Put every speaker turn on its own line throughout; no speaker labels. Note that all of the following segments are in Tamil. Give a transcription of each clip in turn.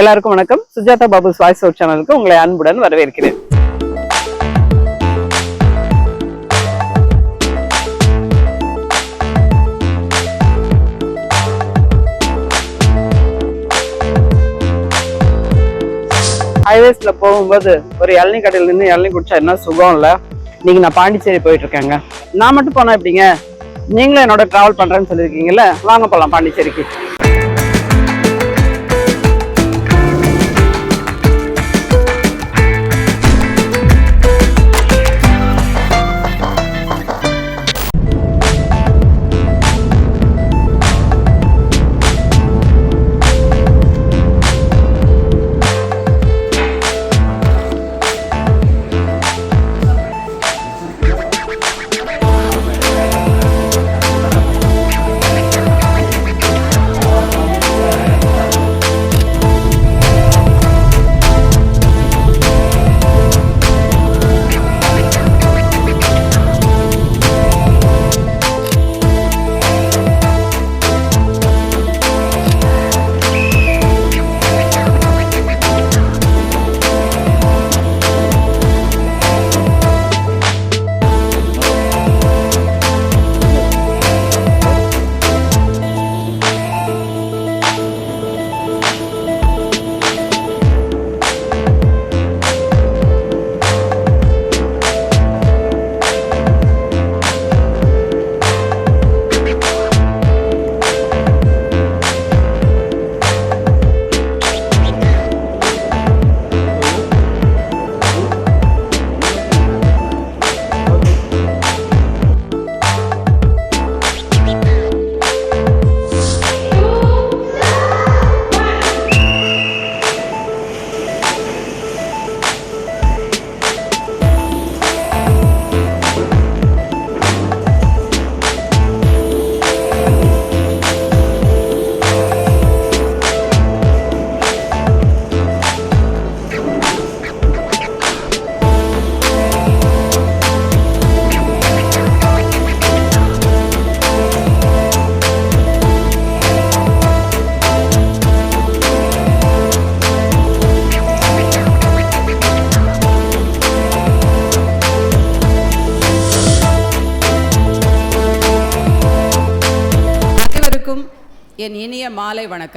எல்லாருக்கும் வணக்கம். சுஜாதா பாபு வாய்ஸ் அவுட் சேனலுக்கு உங்களை அன்புடன் வரவேற்கிறேன். ஹைவேஸ்ல போகும்போது ஒரு இளநீ கடையில நின்று இளநீ குடிச்சா என்ன சுகம் இல்ல? நீங்க நான் பாண்டிச்சேரி போயிட்டு இருக்கேங்க. நான் மட்டும் போனா எப்படிங்க? நீங்களும் என்னோட டிராவல் பண்றேன்னு சொல்லியிருக்கீங்கல்ல? வாங்க போலாம் பாண்டிச்சேரிக்கு.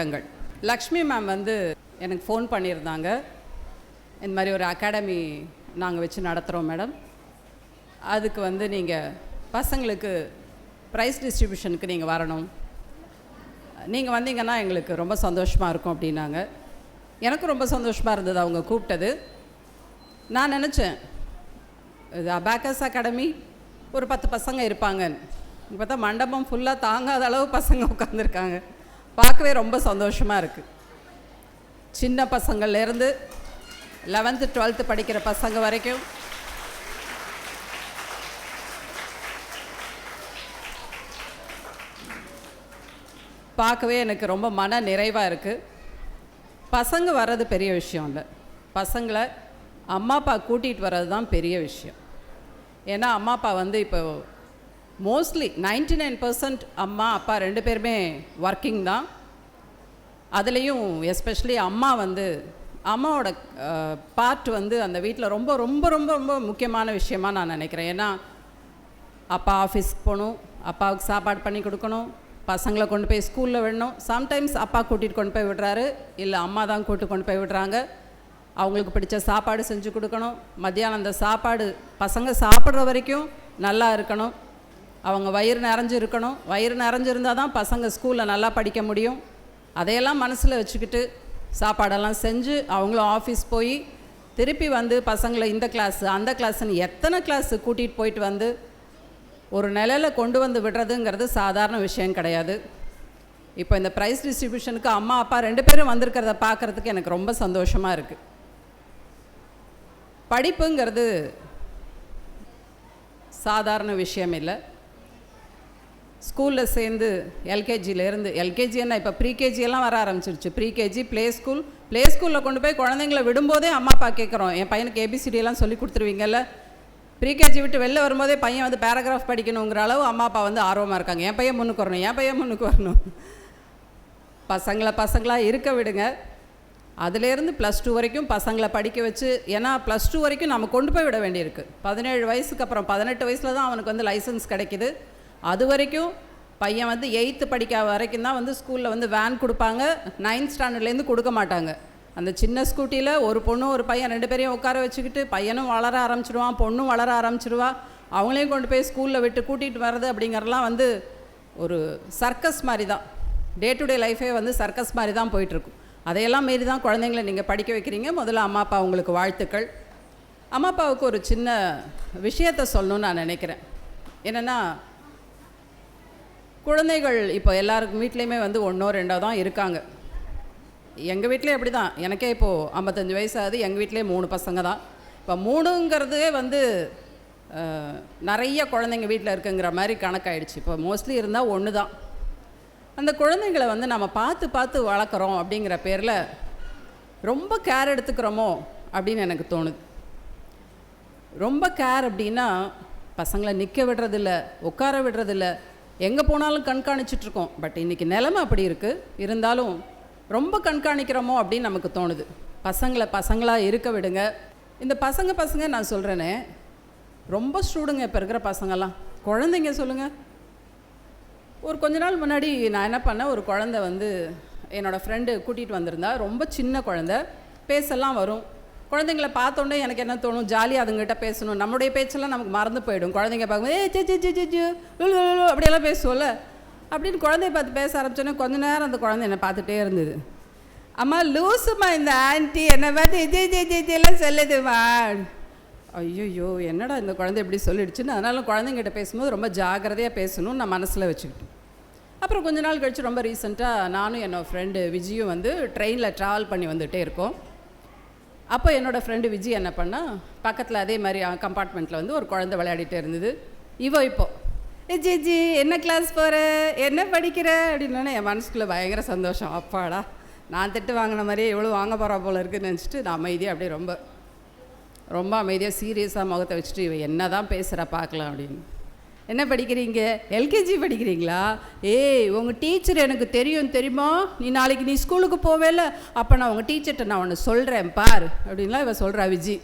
வணக்கங்கள் லக்ஷ்மி மேம் வந்து எனக்கு ஃபோன் பண்ணியிருந்தாங்க. இந்த மாதிரி ஒரு அகாடமி நாங்கள் வச்சு நடத்துகிறோம் மேடம் அதுக்கு வந்து நீங்கள் பசங்களுக்கு ப்ரைஸ் டிஸ்ட்ரிபியூஷனுக்கு நீங்கள் வரணும். நீங்கள் வந்தீங்கன்னா எங்களுக்கு ரொம்ப சந்தோஷமாக இருக்கும் அப்படின்னாங்க. எனக்கும் ரொம்ப சந்தோஷமாக இருந்தது அவங்க கூப்பிட்டது. நான் நினச்சேன் இது அபாக்கஸ் அகாடமி ஒரு பத்து பசங்க இருப்பாங்கன்னு. பார்த்தா மண்டபம் ஃபுல்லாக தாங்காத அளவு பசங்க உட்காந்துருக்காங்க பார்க்கவே ரொம்ப சந்தோஷமாக இருக்குது சின்ன பசங்கள்லேருந்து லெவன்த்து டுவெல்த்து படிக்கிற பசங்க வரைக்கும் பார்க்கவே எனக்கு ரொம்ப மன நிறைவாக இருக்குது பசங்க வர்றது பெரிய விஷயம் இல்லை. பசங்களை அம்மா அப்பா கூட்டிகிட்டு வர்றது தான் பெரிய விஷயம். ஏன்னா அம்மா அப்பா வந்து இப்போ மோஸ்ட்லி 99% நைன் பர்சன்ட் அம்மா அப்பா ரெண்டு பேருமே ஒர்க்கிங் தான். அதுலேயும் எஸ்பெஷலி அம்மா வந்து அம்மாவோட பார்ட் வந்து அந்த வீட்டில் ரொம்ப ரொம்ப ரொம்ப ரொம்ப முக்கியமான விஷயமா நான் நினைக்கிறேன். ஏன்னா அப்பா ஆஃபீஸ்க்கு போகணும் அப்பாவுக்கு சாப்பாடு பண்ணி கொடுக்கணும் பசங்களை கொண்டு போய் ஸ்கூலில் விடணும். சம்டைம்ஸ் அப்பா கூட்டிகிட்டு கொண்டு போய் விடுறாரு இல்லை அம்மா தான் கூட்டு கொண்டு போய் விடுறாங்க. அவங்களுக்கு பிடிச்ச சாப்பாடு செஞ்சு கொடுக்கணும். மத்தியானம் அந்த சாப்பாடு பசங்க சாப்பிட்ற வரைக்கும் நல்லா இருக்கணும். அவங்க வயிறு நிறைஞ்சு இருக்கணும். வயிறு நிறைஞ்சிருந்தால் தான் பசங்க ஸ்கூலில் நல்லா படிக்க முடியும். அதையெல்லாம் மனசில் வச்சுக்கிட்டு சாப்பாடெல்லாம் செஞ்சு அவங்களும் ஆஃபீஸ் போய் திருப்பி வந்து பசங்களை இந்த கிளாஸு அந்த கிளாஸுன்னு எத்தனை கிளாஸு கூட்டிகிட்டு போயிட்டு வந்து ஒரு நிலையில் கொண்டு வந்து விடுறதுங்கிறது சாதாரண விஷயம் கிடையாது. இப்போ இந்த ப்ரைஸ் டிஸ்ட்ரிபியூஷனுக்கு அம்மா அப்பா ரெண்டு பேரும் வந்திருக்கிறத பார்க்குறதுக்கு எனக்கு ரொம்ப சந்தோஷமாக இருக்குது படிப்புங்கிறது சாதாரண விஷயம் இல்லை. ஸ்கூலில் சேர்ந்து எல்கேஜிலேருந்து எல்கேஜி என்ன இப்போ ப்ரீகேஜியெல்லாம் வர ஆரம்பிச்சிருச்சு. Pre-KG play school. ப்ளே ஸ்கூலில் கொண்டு போய் குழந்தைங்கள விடும்போதே அம்மா அப்பா கேட்குறோம் என் பையனுக்கு ஏபிசிடியெல்லாம் சொல்லி கொடுத்துருவீங்கல்ல? ப்ரீகேஜி விட்டு வெளில வரும்போதே பையன் வந்து பேராகிராஃப் படிக்கணுங்கிற அளவு அம்மா அப்பா வந்து ஆர்வமாக இருக்காங்க. என் பையன் முன்னுக்கு வரணும் என் பையன் முன்னுக்கு வரணும். பசங்களை பசங்களாக இருக்க விடுங்க. அதுலேருந்து ப்ளஸ் டூ வரைக்கும் பசங்களை படிக்க வச்சு ஏன்னா ப்ளஸ் டூ வரைக்கும் நம்ம கொண்டு போய் விட வேண்டியிருக்கு. பதினேழு வயசுக்கு அப்புறம் பதினெட்டு வயசில் தான் அவனுக்கு வந்து லைசன்ஸ் கிடைக்கிது. அது வரைக்கும் பையன் வந்து எயித்து படிக்க வரைக்கும் தான் வந்து ஸ்கூலில் வந்து வேன் கொடுப்பாங்க. நைன்த் ஸ்டாண்டர்ட்லேருந்து கொடுக்க மாட்டாங்க. அந்த சின்ன ஸ்கூட்டியில் ஒரு பொண்ணு ஒரு பையன் ரெண்டு பேரையும் உட்கார வச்சுக்கிட்டு பையனும் வளர ஆரம்பிச்சிடுவான் பொண்ணும் வளர ஆரம்பிச்சிடுவா அவங்களையும் கொண்டு போய் ஸ்கூலில் விட்டு கூட்டிகிட்டு வர்றது அப்படிங்கிறலாம் வந்து ஒரு சர்க்கஸ் மாதிரி தான். டே டு டே லைஃபே வந்து சர்க்கஸ் மாதிரி தான் போயிட்டுருக்கும். அதையெல்லாம் மீறி தான் குழந்தைங்களை நீங்கள் படிக்க வைக்கிறீங்க. முதல்ல அம்மா அப்பா உங்களுக்கு வாழ்த்துக்கள். அம்மா அப்பாவுக்கு ஒரு சின்ன விஷயத்த சொல்லணும்னு நான் நினைக்கிறேன். என்னென்னா குழந்தைகள் இப்போ எல்லாருக்கும் வீட்லேயுமே வந்து ஒன்றோ ரெண்டோ தான் இருக்காங்க. எங்கள் வீட்டிலே அப்படி தான் எனக்கே இப்போது ஐம்பத்தஞ்சு வயசாகுது. எங்கள் வீட்டிலே மூணு பசங்க தான். இப்போ மூணுங்கிறதே வந்து நிறைய குழந்தைங்க வீட்டில் இருக்குங்கிற மாதிரி கணக்காயிடுச்சு. இப்போ மோஸ்ட்லி இருந்தால் ஒன்று தான் அந்த குழந்தைங்களை வந்து நம்ம பார்த்து பார்த்து வளர்க்குறோம் அப்படிங்கிற பேரில் ரொம்ப கேர் எடுத்துக்கிறோமோ அப்படின்னு எனக்கு தோணுது. ரொம்ப கேர் அப்படின்னா பசங்களை நிற்க விடுறதில்ல உட்கார விடுறதில்ல எங்கே போனாலும் கண்காணிச்சிட்டு இருக்கோம் பட் இன்றைக்கி நிலமை அப்படி இருக்குது இருந்தாலும் ரொம்ப கண்காணிக்கிறோமோ அப்படின்னு நமக்கு தோணுது. பசங்களை பசங்களாக இருக்க விடுங்க. இந்த பசங்க பசங்க நான் சொல்கிறேனே ரொம்ப ஸ்டூடுங்க இப்போ இருக்கிற பசங்கெல்லாம் குழந்தைங்க சொல்லுங்கள் ஒரு கொஞ்ச நாள் முன்னாடி நான் என்ன பண்ணேன் ஒரு குழந்த வந்து என்னோடய ஃப்ரெண்டு கூட்டிகிட்டு வந்திருந்தா. ரொம்ப சின்ன குழந்த. பேசலாம் வரும். குழந்தைங்கள பார்த்தோன்னே எனக்கு என்ன தோணும்? ஜாலியாக அதுங்கிட்ட பேசணும். நம்முடைய பேச்செல்லாம் நமக்கு மறந்து போயிடும். குழந்தைங்க பார்க்கும்போது ஏ சே சே சே சே அப்படியெல்லாம் பேசுவோம்ல. அப்படின்னு குழந்தைய பார்த்து பேச ஆரம்பிச்சோன்னே கொஞ்ச நேரம் அந்த குழந்தை என்னை பார்த்துட்டே இருந்தது. அம்மா லூசுமா இந்த ஆன்ட்டி என்னை பார்த்து ஜே ஜே ஜே ஜே எல்லாம் சொல்லுதுமா ஐயோ என்னடா இந்த குழந்தை எப்படி சொல்லிடுச்சுன்னு. அதனால குழந்தைங்கிட்ட பேசும்போது ரொம்ப ஜாக்கிரதையாக பேசணும்னு நான் மனசில் வச்சுக்கிட்டேன். அப்புறம் கொஞ்ச நாள் கழிச்சு ரொம்ப ரீசெண்டாக நானும் என்னோடய ஃப்ரெண்டு விஜயும் வந்து ட்ரெயினில் ட்ராவல் பண்ணி வந்துகிட்டே இருக்கோம். அப்போ என்னோடய ஃப்ரெண்டு விஜய் என்ன பண்ணால் பக்கத்தில் அதே மாதிரி கம்பார்ட்மெண்ட்டில் வந்து ஒரு குழந்தை விளையாடிட்டு இருந்தது. இவோ இப்போ ஜி ஜி என்ன கிளாஸ் போகிற என்ன படிக்கிற? அப்படின்னு என் மனசுக்குள்ளே பயங்கர சந்தோஷம். அப்பாடா நான் திட்டு வாங்கின மாதிரியே எவ்வளோ வாங்க போகிறா போல இருக்குன்னு நினச்சிட்டு நான் அமைதியாக அப்படியே ரொம்ப ரொம்ப அமைதியாக சீரியஸாக முகத்தை வச்சுட்டு இவன் என்ன தான் பேசுகிறா பார்க்கலாம் அப்படின்னு. என்ன படிக்கிறீங்க? எல்கேஜி படிக்கிறீங்களா? ஏய் உங்கள் டீச்சர் எனக்கு தெரியும் தெரியுமா? நீ நாளைக்கு நீ ஸ்கூலுக்கு போவேல அப்போ நான் உங்கள் டீச்சர்கிட்ட நான் ஒன்று சொல்கிறேன் பார். அப்படின்லாம் இவ சொல்கிறா விஜி.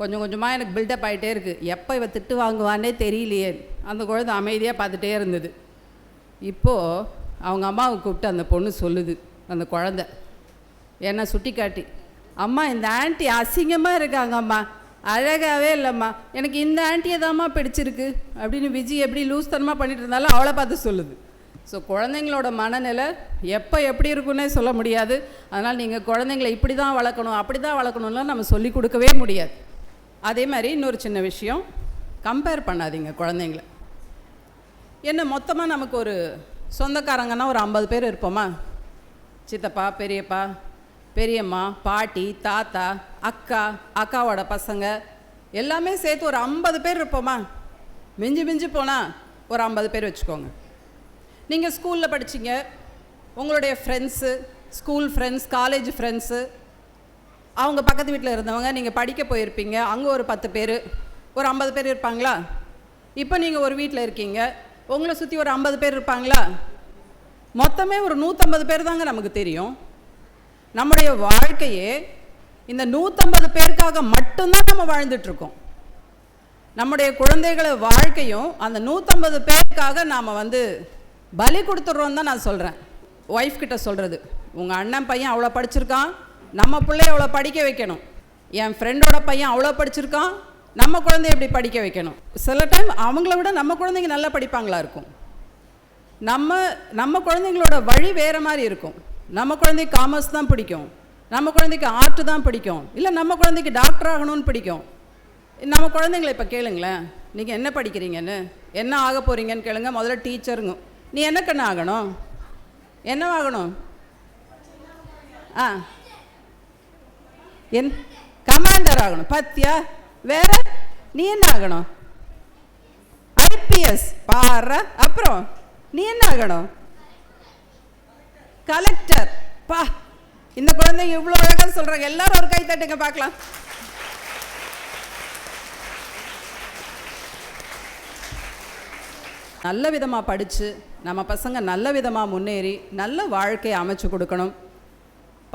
கொஞ்சம் கொஞ்சமாக எனக்கு பில்டப் ஆகிட்டே இருக்குது எப்போ இவ திட்டு வாங்குவானே தெரியலையே. அந்த குழந்தை அமைதியாக பார்த்துட்டே இருந்தது. இப்போது அவங்க அம்மாவை கூப்பிட்டு அந்த பொண்ணு சொல்லுது அந்த குழந்தை. ஏன்னா சுட்டி காட்டி அம்மா இந்த ஆன்ட்டி அசிங்கமாக இருக்காங்க அம்மா அழகாகவே இல்லைம்மா. எனக்கு இந்த ஆண்டியை தாம்மா பிடிச்சிருக்கு. அப்படின்னு விஜய் எப்படி லூஸ்தனமாக பண்ணிட்டு இருந்தாலும் அவளை பார்த்து சொல்லுது. ஸோ குழந்தைங்களோட மனநிலை எப்போ எப்படி இருக்குன்னே சொல்ல முடியாது. அதனால் நீங்கள் குழந்தைங்களை இப்படி தான் வளர்க்கணும் அப்படி தான் வளர்க்கணும்லாம் நம்ம சொல்லி கொடுக்கவே முடியாது. அதே மாதிரி இன்னொரு சின்ன விஷயம். கம்பேர் பண்ணாதீங்க குழந்தைங்கள. என்ன மொத்தமாக நமக்கு ஒரு சொந்தக்காரங்கன்னா ஒரு ஐம்பது பேர் இருப்போமா? சித்தப்பா பெரியப்பா பெரியம்மா பாட்டி தாத்தா அக்கா அக்காவோட பசங்க எல்லாமே சேர்த்து ஒரு ஐம்பது பேர் இருப்போமா? மிஞ்சி மிஞ்சி போனால் ஒரு ஐம்பது பேர் வச்சுக்கோங்க. நீங்கள் ஸ்கூலில் படிச்சீங்க உங்களுடைய friends school friends college friends அவங்க பக்கத்து வீட்டில் இருந்தவங்க நீங்கள் படிக்க போயிருப்பீங்க அங்கே ஒரு பத்து பேர் ஒரு ஐம்பது பேர் இருப்பாங்களா? இப்போ நீங்கள் ஒரு வீட்டில் இருக்கீங்க உங்களை சுற்றி ஒரு ஐம்பது பேர் இருப்பாங்களா? மொத்தமே ஒரு நூற்றம்பது பேர் தாங்க நமக்கு தெரியும். நம்முடைய வாழ்க்கையே இந்த நூற்றம்பது பேருக்காக மட்டும்தான் நம்ம வாழ்ந்துட்டுருக்கோம். நம்முடைய குழந்தைகளை வாழ்க்கையும் அந்த நூற்றம்பது பேருக்காக நாம் வந்து பலி கொடுத்துட்றோம் தான் நான் சொல்கிறேன் ஒய்ஃப் கிட்ட சொல்கிறது உங்கள் அண்ணன் பையன் அவ்வளோ படிச்சிருக்கான் நம்ம பிள்ளைய அவ்வளோ படிக்க வைக்கணும். என் ஃப்ரெண்டோட பையன் அவ்வளோ படிச்சிருக்கான் நம்ம குழந்தைய எப்படி படிக்க வைக்கணும்? சில டைம் அவங்கள விட நம்ம குழந்தைங்க நல்லா படிப்பாங்களா இருக்கும். நம்ம நம்ம குழந்தைங்களோட வழி வேறு மாதிரி இருக்கும். நம்ம குழந்தைக்கு காமர்ஸ் தான் பிடிக்கும். நம்ம குழந்தைக்கு ஆர்ட் தான் பிடிக்கும். இல்லை நம்ம குழந்தைக்கு டாக்டர் ஆகணும்னு பிடிக்கும். நம்ம குழந்தைங்களை இப்போ கேளுங்களேன். நீங்கள் என்ன படிக்கிறீங்கன்னு? என்ன ஆக போகிறீங்கன்னு கேளுங்க. முதல்ல டீச்சருங்க நீ என்ன கண்ணு ஆகணும்? என்ன ஆகணும்? ஆ. என் கமாண்டர் ஆகணும். பத்தியா? வேற? நீ என்ன ஆகணும்? ஐபிஎஸ் பாரு. அப்புறம் நீ என்ன ஆகணும்? கலெக்டர். பா இந்த குழந்தைங்க இவ்வளோ அழகாக சொல்கிறாங்க எல்லாரும் ஒரு கை தட்டுங்க பார்க்கலாம். நல்ல விதமாக படித்து நம்ம பசங்க நல்ல விதமாக முன்னேறி நல்ல வாழ்க்கையை அமைச்சு கொடுக்கணும்.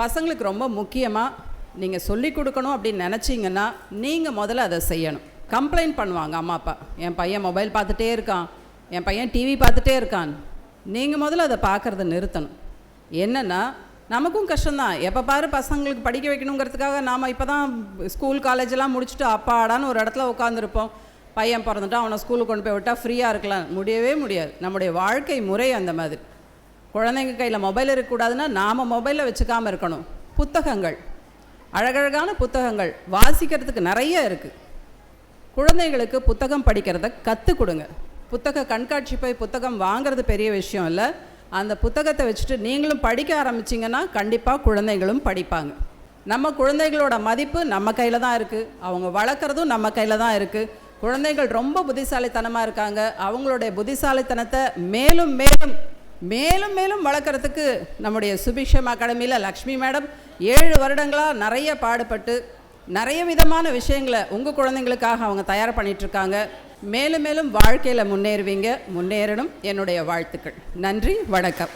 பசங்களுக்கு ரொம்ப முக்கியமாக நீங்கள் சொல்லி கொடுக்கணும் அப்படின்னு நினச்சிங்கன்னா நீங்கள் முதல்ல அதை செய்யணும். கம்ப்ளைண்ட் பண்ணுவாங்க அம்மா அப்பா. என் பையன் மொபைல் பார்த்துட்டே இருக்கான். என் பையன் டிவி பார்த்துட்டே இருக்கான். நீங்கள் முதல்ல அதை பார்க்குறத நிறுத்தணும். என்னென்னா நமக்கும் கஷ்டம்தான். எப்போ பாரு பசங்களுக்கு படிக்க வைக்கணுங்கிறதுக்காக நாம் இப்போ தான் ஸ்கூல் காலேஜெல்லாம் முடிச்சுட்டு அப்பாடான்னு ஒரு இடத்துல உட்காந்துருப்போம் பையன் பிறந்துட்டான் அவனை ஸ்கூலுக்கு கொண்டு போய் விட்டால் ஃப்ரீயாக இருக்கலாம். முடியவே முடியாது. நம்முடைய வாழ்க்கை முறை அந்த மாதிரி. குழந்தைங்க கையில் மொபைல் இருக்கக்கூடாதுன்னா நாம் மொபைலில் வச்சுக்காமல் இருக்கணும். புத்தகங்கள். அழகழகான புத்தகங்கள். வாசிக்கிறதுக்கு நிறைய இருக்குது குழந்தைகளுக்கு புத்தகம் படிக்கிறத கற்றுக் கொடுங்க. புத்தக கண்காட்சி போய் புத்தகம் வாங்குறது பெரிய விஷயம் இல்லை. அந்த புத்தகத்தை வச்சுட்டு நீங்களும் படிக்க ஆரம்பிச்சிங்கன்னா கண்டிப்பாக குழந்தைகளும் படிப்பாங்க. நம்ம குழந்தைகளோட மதிப்பு நம்ம கையில் தான் இருக்குது அவங்க வளர்க்குறதும் நம்ம கையில் தான் இருக்குது குழந்தைகள் ரொம்ப புத்திசாலித்தனமாக இருக்காங்க. அவங்களுடைய புத்திசாலித்தனத்தை மேலும் மேலும் மேலும் மேலும் வளர்க்குறதுக்கு நம்முடைய சுபிக்ஷம் அகாடமியில் லக்ஷ்மி மேடம் ஏழு வருடங்களாக நிறைய பாடுபட்டு நிறைய விதமான விஷயங்களை உங்கள் குழந்தைங்களுக்காக அவங்க தயார் பண்ணிகிட்ருக்காங்க மேலும் மேலும் வாழ்க்கையில் முன்னேறுவீங்க. முன்னேறணும். என்னுடைய வாழ்த்துக்கள். நன்றி. வணக்கம்.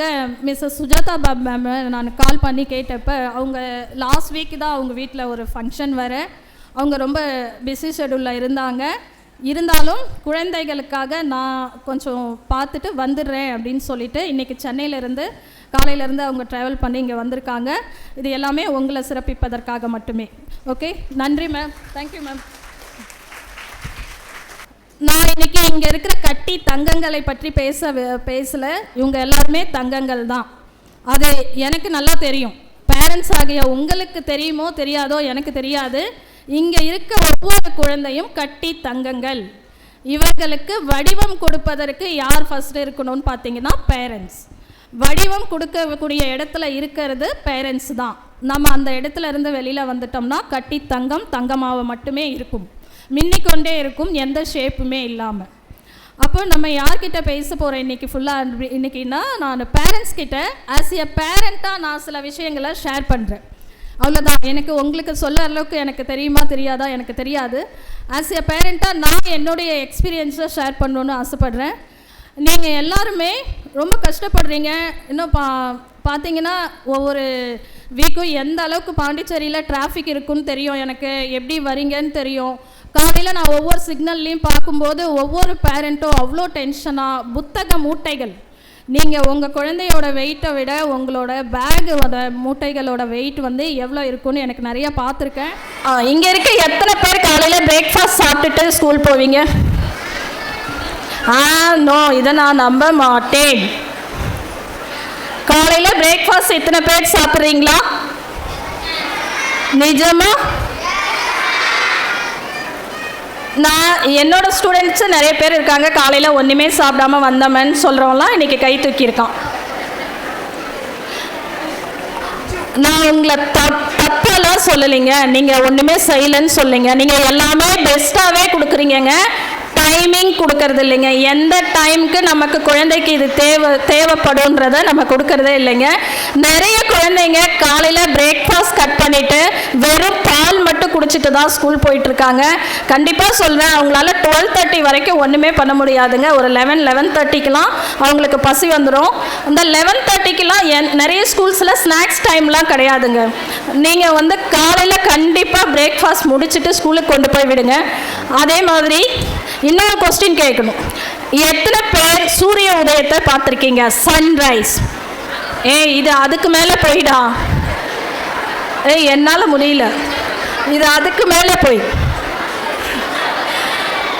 அதுக்காக மிஸ்ஸஸ் சுஜாதா பாப் மேம் நான் கால் பண்ணி கேட்டப்ப அவங்க லாஸ்ட் வீக் தான் அவங்க வீட்டில் ஒரு ஃபங்க்ஷன் வர அவங்க ரொம்ப பிஸி ஷெடியூலில் இருந்தாங்க. இருந்தாலும் குழந்தைகளுக்காக நான் கொஞ்சம் பார்த்துட்டு வந்துடுறேன் அப்படின்னு சொல்லிட்டு இன்றைக்கி சென்னையிலேருந்து காலையிலேருந்து அவங்க ட்ராவல் பண்ணி இங்கே வந்திருக்காங்க. இது எல்லாமே உங்களை சிறப்பிப்பதற்காக மட்டுமே. ஓகே நன்றி மேம் தேங்க்யூ மேம் நான் இன்னைக்கு இங்க இருக்கிற கட்டி தங்கங்களை பற்றி பேச பேசல. இவங்க எல்லாருமே தங்கங்கள் தான். அது எனக்கு நல்லா தெரியும். பேரண்ட்ஸ் ஆகிய உங்களுக்கு தெரியுமோ தெரியாதோ எனக்கு தெரியாது. இங்க இருக்க ஒவ்வொரு குழந்தையும் கட்டி தங்கங்கள். இவர்களுக்கு வடிவம் கொடுப்பதற்கு யார் ஃபர்ஸ்ட் இருக்கணும்னு பார்த்தீங்கன்னா பேரண்ட்ஸ் வடிவம் கொடுக்கக்கூடிய இடத்துல இருக்கிறது பேரண்ட்ஸ் தான். நம்ம அந்த இடத்துல இருந்து வெளியில் வந்துட்டோம்னா கட்டி தங்கம் தங்கமாக மட்டுமே இருக்கும். மின்னிக்கொண்டே இருக்கும் எந்த ஷேப்புமே இல்லாமல் அப்போ நம்ம யார்கிட்ட பேச போகிறோம் இன்னைக்கு ஃபுல்லாக இன்றைக்கின்னா நான் பேரண்ட்ஸ் கிட்ட ஆஸ் எ பேரண்ட்டாக நான் சில விஷயங்களை ஷேர் பண்ணுறேன் அவ்வளோதான் எனக்கு உங்களுக்கு சொல்ல அளவுக்கு எனக்கு தெரியுமா தெரியாதா? எனக்கு தெரியாது. ஆஸ் எ பேரண்ட்டாக நான் என்னுடைய எக்ஸ்பீரியன்ஸை ஷேர் பண்ணணுன்னு ஆசைப்பட்றேன். நீங்கள் எல்லாருமே ரொம்ப கஷ்டப்படுறீங்க. இன்னும் பா பார்த்தீங்கன்னா ஒவ்வொரு வீக்கும் எந்த அளவுக்கு பாண்டிச்சேரியில் டிராஃபிக் இருக்குன்னு தெரியும். எனக்கு எப்படி வரீங்கன்னு தெரியும். காலையில் நான் ஒவ்வொரு சிக்னல்லையும் பார்க்கும்போது ஒவ்வொரு பேரண்ட்டும் அவ்வளோ டென்ஷனாக புத்தக மூட்டைகள். நீங்கள் உங்கள் குழந்தையோட வெயிட்டை விட உங்களோட பேக்கோட மூட்டைகளோட வெயிட் வந்து எவ்வளோ இருக்குன்னு எனக்கு நிறைய பார்த்துருக்கேன். இங்கே இருக்க எத்தனை பேர் காலையில் பிரேக்ஃபாஸ்ட் சாப்பிட்டுட்டு ஸ்கூல் போவீங்க? ஆ நோ இதை நான் நம்ப மாட்டேன். காலையில் பிரேக்ஃபாஸ்ட் எத்தனை பேர் சாப்பிட்றீங்களா? நிஜமா? நான் என்னோட ஸ்டூடெண்ட்ஸு நிறைய பேர் இருக்காங்க. காலையில் ஒன்றுமே சாப்பிடாம வந்தவன் சொல்கிறவங்களாம் இன்றைக்கி கை தூக்கியிருக்கான். நான் உங்களை தப் தப்பெல்லாம் சொல்லலைங்க. நீங்கள் ஒன்றுமே செய்யலைன்னு சொல்லுங்க. நீங்கள் எல்லாமே பெஸ்ட்டாகவே கொடுக்குறீங்கங்க. டைமிங் கொடுக்கறது இல்லைங்க. எந்த டைம்க்கு நமக்கு குழந்தைக்கு இது தேவை தேவைப்படும்ன்றத நம்ம கொடுக்கறதே இல்லைங்க. நிறைய குழந்தைங்க காலையில் பிரேக்ஃபாஸ்ட் கட் பண்ணிவிட்டு வெறும் பால் குடிச்சிட்டு தான் ஸ்கூல் போயிட்டுருக்காங்க. கண்டிப்பாக சொல்வேன் அவங்களால டுவெல் தேர்ட்டி வரைக்கும் ஒன்றுமே பண்ண முடியாதுங்க. ஒரு லெவன் லெவன் தேர்ட்டிக்கெலாம் அவங்களுக்கு பசி வந்துடும் அந்த லெவன் தேர்ட்டிக்கெலாம் என் நிறைய ஸ்கூல்ஸில் ஸ்நாக்ஸ் டைம்லாம் கிடையாதுங்க. நீங்கள் வந்து காலையில் கண்டிப்பாக பிரேக்ஃபாஸ்ட் முடிச்சுட்டு ஸ்கூலுக்கு கொண்டு போய் விடுங்க. அதே மாதிரி இன்னொரு கொஸ்டின் கேட்கணும். எத்தனை பேர் சூரிய உதயத்தை பார்த்துருக்கீங்க? சன்ரைஸ் ஏய் இது அதுக்கு மேலே போயிடா. ஏய் என்னால் முடியல. இது அதுக்கு மேலே போய்.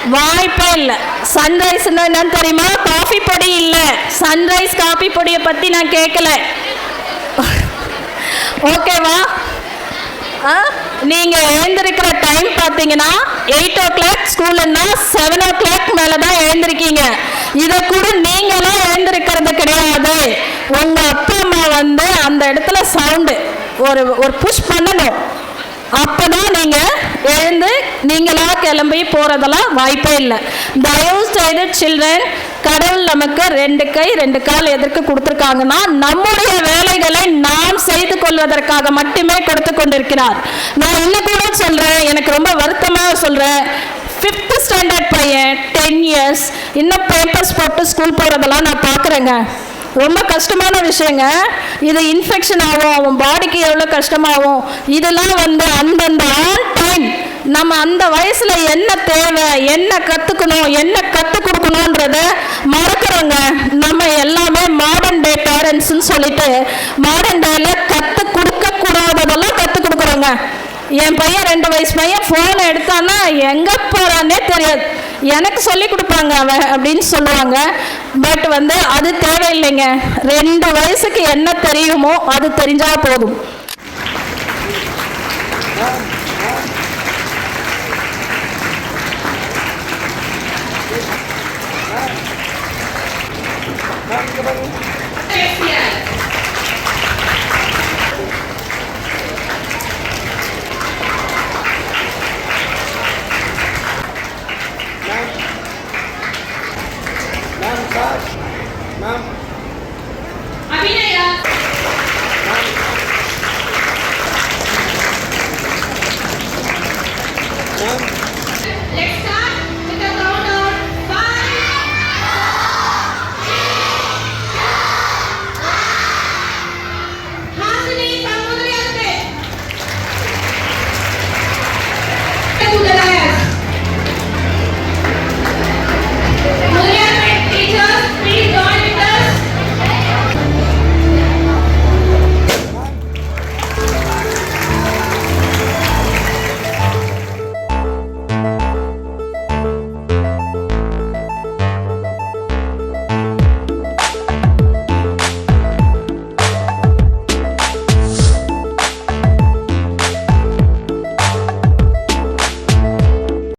வாய்ப்பே இல்லை. சன்ரைஸ்னா என்னன்னு தெரியுமா? காஃபி பொடி இல்லை. சன்ரைஸ் காஃபி பொடியை பற்றி நான் கேட்கல. ஓகேவா? ஆ? நீங்கள் எழுந்திருக்கிற டைம் பார்த்தீங்கன்னா எயிட் ஓ கிளாக் ஸ்கூலுன்னா செவன் ஓ கிளாக் மேலே தான் எழுந்திருக்கீங்க. இதை கூட நீங்களாம் எழுந்திருக்கிறது கிடையாது. உங்கள் அப்பா அம்மா வந்து அந்த இடத்துல சவுண்டு ஒரு ஒரு புஷ் பண்ணணும். அப்பதான் நீங்க எழுந்து நீங்களா கிளம்பி போறதெல்லாம் வாய்ப்பே இல்லை. தயவு செய்து சில்ட்ரன் கடவுள் நமக்கு ரெண்டு கை ரெண்டு கால் எதற்கு கொடுத்துருக்காங்கன்னா நம்முடைய வேலைகளை நாம் செய்து கொள்வதற்காக மட்டுமே கொடுத்து கொண்டிருக்கிறார். நான் இன்னும் கூட சொல்றேன் எனக்கு ரொம்ப வருத்தமாக சொல்றேன். ஃபிஃப்த் ஸ்டாண்டர்ட் பையன் டென் இயர்ஸ் இன்னும் பேப்பர்ஸ் போட்டு ஸ்கூல் போகிறதெல்லாம் நான் பார்க்குறேங்க. ரொம்ப கஷ்டமான விஷயங்க. இது இன்ஃபெக்ஷன் ஆகும் அவன் பாடிக்கு எவ்வளோ கஷ்டமாகும். இதெல்லாம் வந்து அந்தந்த ஆன் டைம் நம்ம அந்த வயசில் என்ன தேவை என்ன கற்றுக்கணும் என்ன கற்றுக் கொடுக்கணுன்றத மறக்கிறோங்க. நம்ம எல்லாமே மாடர்ன் டே பேரண்ட்ஸ்ன்னு சொல்லிட்டு மாடர்ன் டேல கற்றுக் கொடுக்கக்கூடாததெல்லாம் கற்றுக் கொடுக்குறோங்க. என் பையன் ரெண்டு வயசு பையன் ஃபோனை எடுத்தான்னா எங்கே போகிறான்னே தெரியாது. எனக்கு சொல்லி கொடுப்பாங்க அவன் அப்படின்னு சொல்லுவாங்க. பட் வந்து அது தேவையில்லைங்க. ரெண்டு வயசுக்கு என்ன தெரியுமோ அது தெரிஞ்சா போதும்.